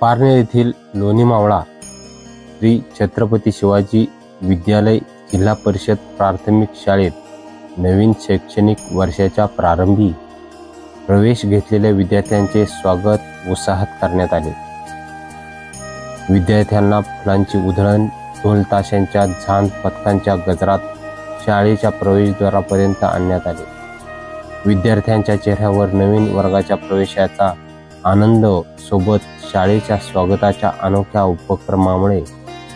पारनेर येथील लोणी मावळा श्री छत्रपती शिवाजी विद्यालय जिल्हा परिषद प्राथमिक शाळेत नवीन शैक्षणिक वर्षाच्या प्रारंभी प्रवेश घेतलेल्या विद्यार्थ्यांचे स्वागत उत्साहात करण्यात आले. विद्यार्थ्यांना फुलांची उधळण ढोल ताशांच्या झांज पथकांच्या गजरात शाळेच्या प्रवेशद्वारापर्यंत आणण्यात आले. विद्यार्थ्यांच्या चेहऱ्यावर नवीन वर्गाच्या प्रवेशाचा आनंद सोबत शाळेच्या स्वागताच्या अनोख्या उपक्रमामुळे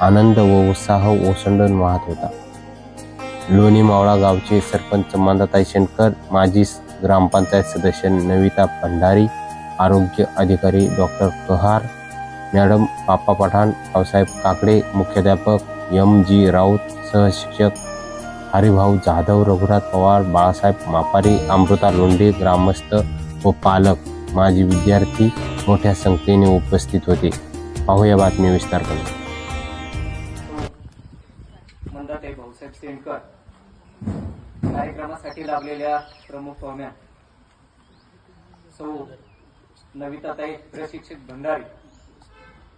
आनंद व उत्साह ओसंडून वाहत होता. लोणी मावळा गावचे सरपंच मांदाताई शेणकर माजी ग्रामपंचायत सदस्य नविता भंडारी आरोग्य अधिकारी डॉक्टर कहार मॅडम पापा पठाण रावसाहेब काकडे मुख्याध्यापक एम जी राऊत सहशिक्षक हरिभाऊ जाधव रघुनाथ पवार बाळासाहेब मापारी अमृता लोंढे ग्रामस्थ व पालक माजी विद्यार्थी मोठ्या संख्येने उपस्थित होते. पाहूया बातमी विस्तारपणे मंदाताई भाऊसाहेब सेनकर कार्यक्रमासाठी लाभलेल्या प्रमुख पाहुण्या. सौ नविताताई प्रशिक्षक भंडारी.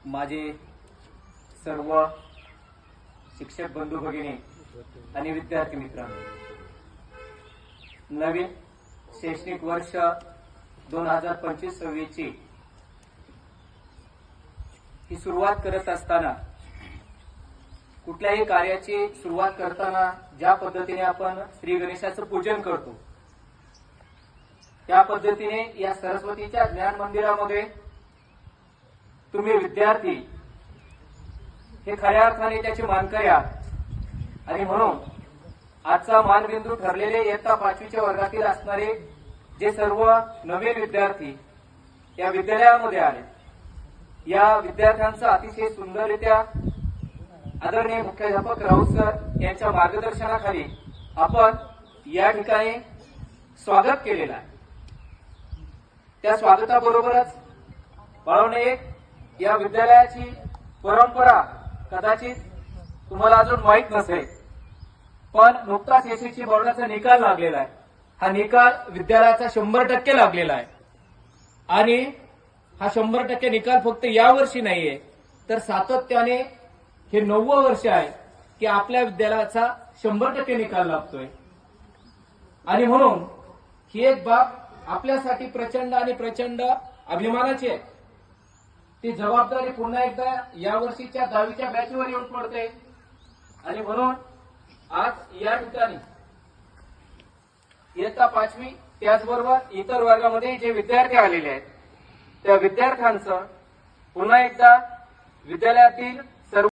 माझे सर्व शिक्षक बंधू भगिनी आणि विद्यार्थी मित्रांनो. नवीन शैक्षणिक वर्ष दोन हजार पंचवीस सव्वीसची. ही सुरुवात करत असताना कुठल्याही कार्याची सुरुवात करताना ज्या पद्धतीने आपण श्री गणेशाचं पूजन करतो त्या पद्धतीने या सरस्वतीच्या ज्ञान मंदिरामध्ये तुम्ही विद्यार्थी हे खऱ्या अर्थाने त्याची मानकरी आहात. आणि म्हणून आजचा मानबिंदू ठरलेले इयत्ता पाचवीच्या वर्गातील असणारे जे सर्व नवीन विद्यार्थी या विद्यालयामध्ये आले. या विद्यार्थ्यांचं अतिशय सुंदररित्या आदरणीय मुख्याध्यापक राऊत सर यांच्या मार्गदर्शनाखाली आपण या ठिकाणी स्वागत केलेलं आहे. त्या स्वागताबरोबरच बाळवणे एक या विद्यालयाची परंपरा कदाचित तुम्हाला अजून माहीत नसेल पण नुकताच एसएससी बोर्डाचा निकाल लागलेला आहे. हा निकाल विद्यालयाचा शंभर टक्के लागलेला आहे. आणि हा शंभर टक्के निकाल फक्त यावर्षी नाहीये तर सातत्याने हे नववं वर्ष आहे की आपल्या विद्यालयाचा शंभर टक्के निकाल लागतोय. आणि म्हणून ही एक बाब आपल्यासाठी प्रचंड आणि प्रचंड अभिमानाची आहे. ती जबाबदारी पुन्हा एकदा या वर्षीच्या दहावीच्या बॅचवर येऊन पडते. आणि म्हणून आज या ठिकाणी इयत्ता पाचवी त्याचबरोबर इतर वर्गामध्ये जे विद्यार्थी आलेले आहेत त्या विद्यार्थ्यांचं पुन्हा एकदा विद्यालयातील